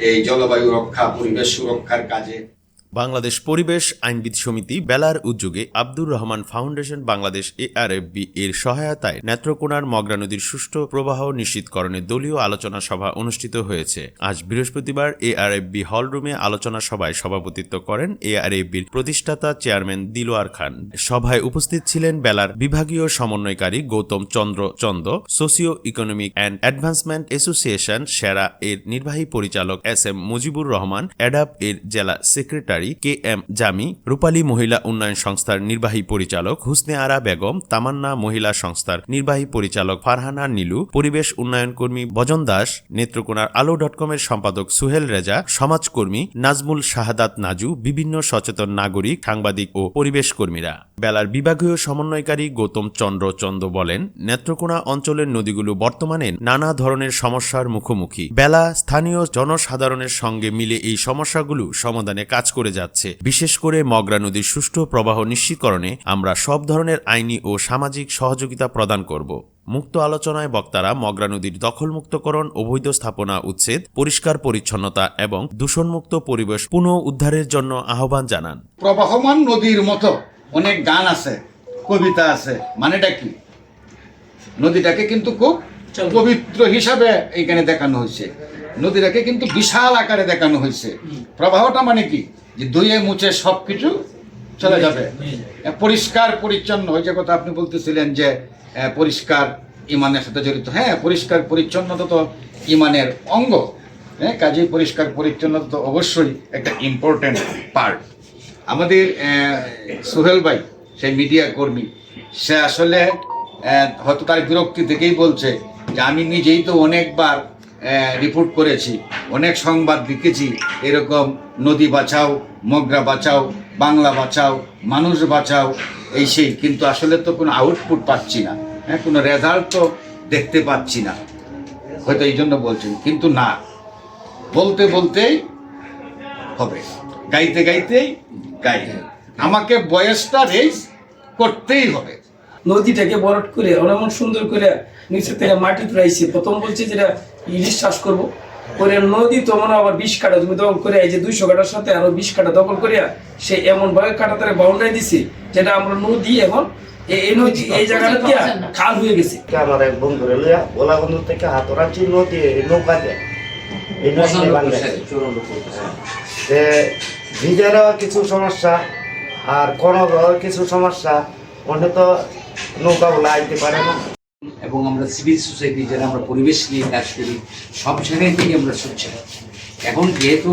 এই জলবায়ু রক্ষা পরিবেশ সুরক্ষার কাজে বাংলাদেশ পরিবেশ আইনবিদ সমিতি বেলার উদ্যোগে আব্দুর রহমান ফাউন্ডেশন বাংলাদেশ এআরএফবি এর সহায়তায় নেত্রকোনার মগরা নদীর সুষ্ঠু প্রবাহ নিশ্চিতকরণে দলীয় আলোচনা সভা অনুষ্ঠিত হয়েছে। আজ বৃহস্পতিবার এআরএফবি হলরুমে আলোচনা সভায় সভাপতিত্ব করেন এআরএফবির প্রতিষ্ঠাতা চেয়ারম্যান দিলোয়ার খান। সভায় উপস্থিত ছিলেন বেলার বিভাগীয় সমন্বয়কারী Gautam Chandra Chanda socio economic and advancement association SERA এর নির্বাহী পরিচালক S M Mujibur Rahman ADAP এর জেলা secretary K M Jami Rupali মহিলা উন্নয়ন সংস্থার নির্বাহী পরিচালক হুসনে আরা বেগম তামান্না মহিলা সংস্থার নির্বাহী পরিচালক ফারহানা নীলু পরিবেশ উন্নয়ন কর্মী বজন দাস নেত্রকোনার আলো ডট কমের সম্পাদক সুহেল রেজা সমাজকর্মী নাজমুল শাহাদাত নাজু বিভিন্ন সচেতন নাগরিক সাংবাদিক ও পরিবেশ কর্মীরা বেলার বিভাগীয় সমন্বয়কারী গৌতম চন্দ্র চন্দ বলেন, নেত্রকোনা অঞ্চলের নদীগুলো বর্তমানে নানা ধরনের সমস্যার মুখোমুখি। বেলা স্থানীয় জনসাধারণের সঙ্গে মিলে এই সমস্যাগুলো সমাধানে কাজ করে যাচ্ছে। বিশেষ করে মগরা নদীর সুষ্ঠু প্রবাহ নিশ্চিতকরণে আমরা সব ধরনের আইনি ও সামাজিক সহযোগিতা প্রদান করব। মুক্ত আলোচনায় বক্তারা মগরা নদীর দখলমুক্তকরণ, অবৈধ স্থাপনা উচ্ছেদ, পরিষ্কার পরিচ্ছন্নতা এবং দূষণমুক্ত পরিবেশ পুনঃ উদ্ধারের জন্য আহ্বান জানান। প্রবাহমান নদীর মতো অনেক গান আছে, কবিতা আছে। মানেটা কি? নদীটাকে কিন্তু খুব পবিত্র হিসাবে এইখানে দেখানো হয়েছে। নদীটাকে কিন্তু বিশাল আকারে দেখানো হয়েছে। প্রবাহটা মানে কি? যে দুয়ে মুছে সব কিছু চলে যাবে। পরিষ্কার পরিচ্ছন্ন যে কথা আপনি বলতেছিলেন যে পরিষ্কার ইমানের সাথে জড়িত। হ্যাঁ পরিষ্কার পরিচ্ছন্নতা তো ইমানের অঙ্গ। হ্যাঁ কাজেই পরিষ্কার পরিচ্ছন্নতা তো অবশ্যই একটা ইম্পর্ট্যান্ট পার্ট আমাদের আহ, সোহেল ভাই সেই মিডিয়া কর্মী সে আসলে আহ, হয়তো তার বিরক্তি থেকেই বলছে যে আমি নিজেই তো অনেকবার রিপোর্ট করেছি, অনেক সংবাদ লিখেছি, এরকম নদী বাঁচাও, মগরা বাঁচাও, বাংলা বাঁচাও, মানুষ বাঁচাও, এই সেই, কিন্তু আসলে তো কোনো আউটপুট পাচ্ছি না হ্যাঁ কোনো রেজাল্ট তো দেখতে পাচ্ছি না। হয়তো এই জন্য বলছেন, কিন্তু না, বলতে বলতেই হবে, গাইতে গাইতেই গাই। আমাকে বয়সটা রেস করতেই হবে। নদীটাকে বরট করে অনেক সুন্দর করে নিচে থেকে মাটি তুলাইছে। প্রথম বলছে যেটা ইলিশ চাষ করব। করে নদী তো মনে আবার বিশ কাটা তুমি দখল করে এই যে দুইশো কাটার সাথে আরও বিশ কাটা দখল করিয়া সে এমন ভাবে কাটা তারা বাউন্ডারি দিছে যেটা আমরা নদী এখন এই নদী এই জায়গাটা দিয়া খাল হয়ে গেছে। আমার এক বন্ধুরে লইয়া ওলা বন্ধু থেকে হাতরাচি নদী নৌকা দেয়। এই নদী যে ভিজেরও কিছু সমস্যা আর করোনারও কিছু সমস্যা। ওখানে তো নৌকা বলে আইতে পারে না। এবং আমরা সিভিল সোসাইটি যারা আমরা পরিবেশ নিয়ে কাজ করি, সব জায়গায় থেকে আমরা সোচ্চার এখন যেহেতু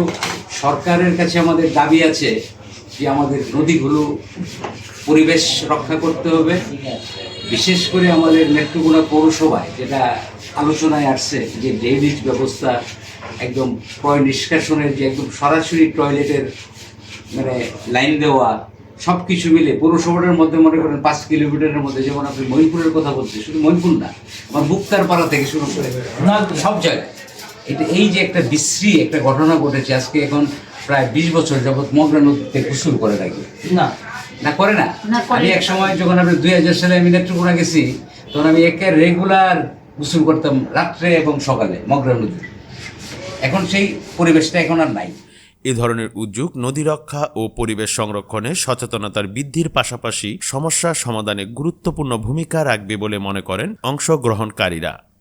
সরকারের কাছে আমাদের দাবি আছে যে আমাদের নদীগুলো পরিবেশ রক্ষা করতে হবে, বিশেষ করে আমাদের নেত্রকোনা পৌরসভায় যেটা আলোচনায় আসছে যে ড্রেনেজ ব্যবস্থা একদম পয় নিষ্কাশনের যে একদম সরাসরি টয়লেটের মানে লাইন দেওয়া সব কিছু মিলে পৌরসভাটার মধ্যে মনে করেন পাঁচ কিলোমিটারের মধ্যে যেমন আপনি মহিপুরের কথা বলছেন শুধু মহিপুর না আমার বুক্তার পাড়া থেকে শুরু করে সব জায়গায়। এটা এই যে একটা বিশ্রী একটা ঘটনা ঘটেছে আজকে এখন প্রায় বিশ বছর যাবৎ মগরা নদীতে গোসল করে রাখি না। না করে না? আমি এক সময় যখন আমি দুই হাজার সালে আমি নেত্রকোনা গেছি তখন আমি একে রেগুলার গোসল করতাম রাত্রে এবং সকালে মগরা নদী এখন সেই পরিবেশটা এখন আর নাই। এ ধরনের উদ্যোগ নদী রক্ষা ও পরিবেশ সংরক্ষণে সচেতনতার বৃদ্ধির পাশাপাশি সমস্যা সমাধানে গুরুত্বপূর্ণ ভূমিকা রাখবে বলে মনে করেন অংশগ্রহণকারীরা।